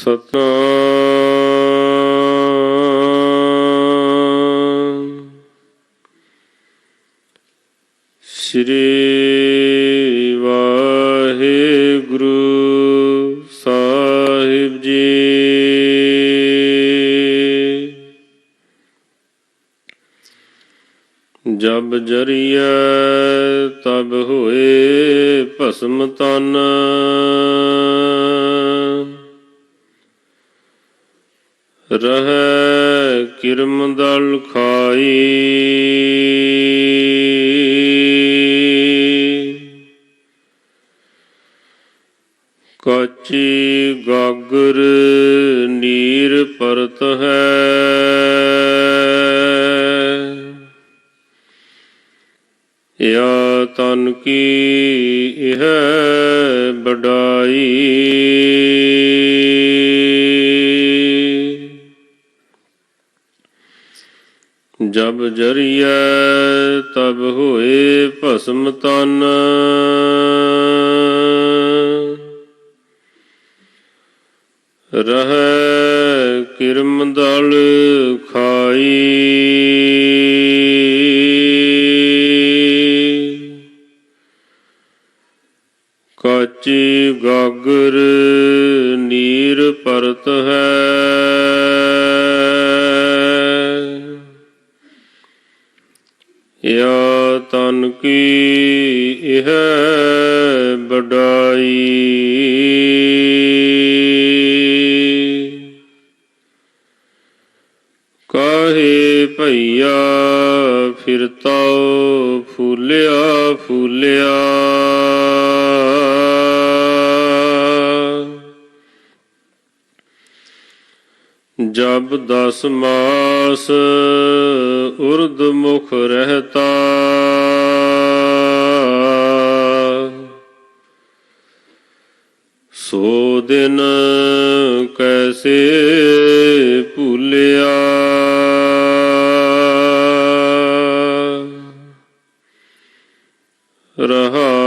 ਸਤਨਾਮ ਸ੍ਰੀ ਵਾਹਿਗੁਰੂ ਸਾਹਿਬ ਜੀ। ਜਬ ਜਰੀਐ ਤਬ ਹੋਏ ਭਸਮ ਤਨ। ਰਹੈ ਕਿਰਮ ਦਲ ਖਾਈ। ਕਾਚੀ ਗਾਗਰ ਨੀਰ ਪਰਤ ਹੈ ਯਾ ਤਨ ਕੀ ਇਹ ਬਡਾਈ। ਜਬ ਜਰੀਐ ਤਬ ਹੋਏ ਭਸਮ ਤਨ। ਰਹ ਕਿਰਮ ਦਲ ਖਾਈ। ਕਾਚੀ ਗਾਗਰ ਨੀਰ ਪਰਤ ਹੈ। ਯਾ ਤਨ ਕੀ ਇਹ ਬਡਾਈ ਕਾਹੇ ਭਈਆ ਫਿਰਤਾ ਫੂਲਿਆ ਫੂਲਿਆ? ਜਬ ਦਸ ਮਾਸ ਉਰਦ ਮੁਖ ਰਹਤਾ। ਸੋ ਦਿਨ ਕੈਸੇ ਭੁੱਲਿਆ। ਰਹਾ।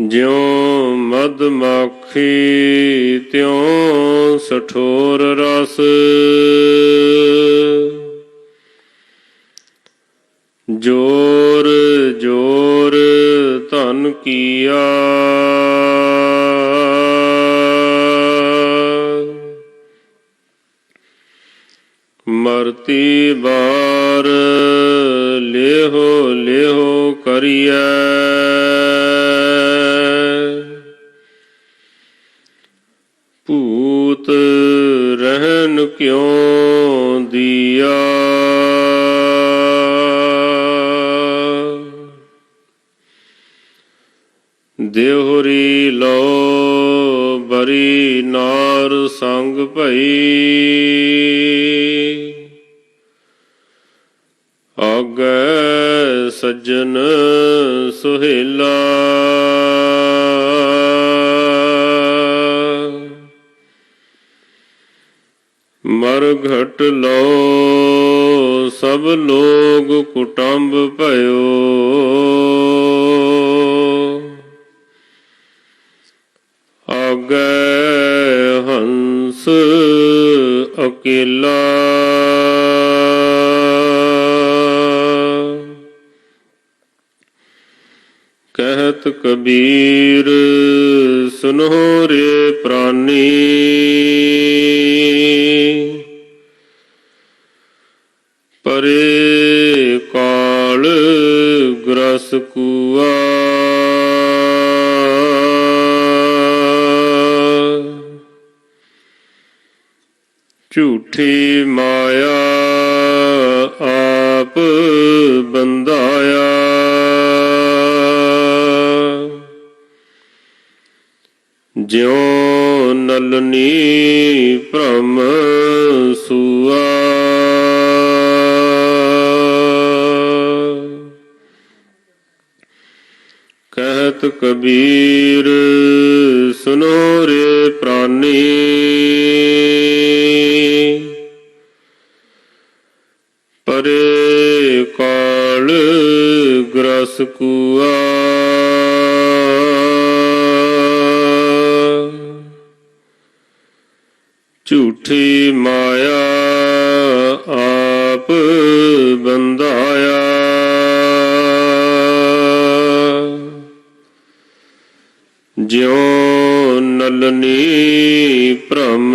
ਜਿਉ ਮਦ ਮੱਖੀ ਤਿਉ ਸਠੋਰ ਰਸ। ਜੋਰ ਜੋਰ ਧਨ ਕੀਆ। ਮਰਤੀ ਬਾਰ ਲਿਹੋ ਲਿਹੋ ਕਰੀਐ। ਕਿਉ ਦੀਆ? ਦੇਹੁਰੀ ਲੋ ਬਰੀ ਨਾਰ ਸੰਗ ਭਈ। ਆਗੈ ਸੱਜਣ ਸੁਹੇਲਾ। ਮਰ ਘਟ ਲੋ ਸਭ ਲੋਗ ਕੁਟੰਬ ਭਇਓ। ਆਗੈ ਹੰਸ ਅਕੇਲਾ। ਕਹਿਤ ਕਬੀਰ ਸੁਨੋ ਰੇ ਪ੍ਰਾਨੀ। ਝੂਠੀ ਮਾਇਆ ਆਪ ਬੰਦਾਇਆ। ਜਿਉ ਨਲਨੀ ਭ੍ਰਮ ਸੂਆ। ਕਹਿਤ ਕਬੀਰ ਸੁਨੋ ਰੇ ਪ੍ਰਾਨੀ। ਕੁਆ ਝੂਠੀ ਮਾਇਆ ਆਪ ਬੰਦਾਇਆ ਜਿਉ ਨਲਨੀ ਭ੍ਰਮ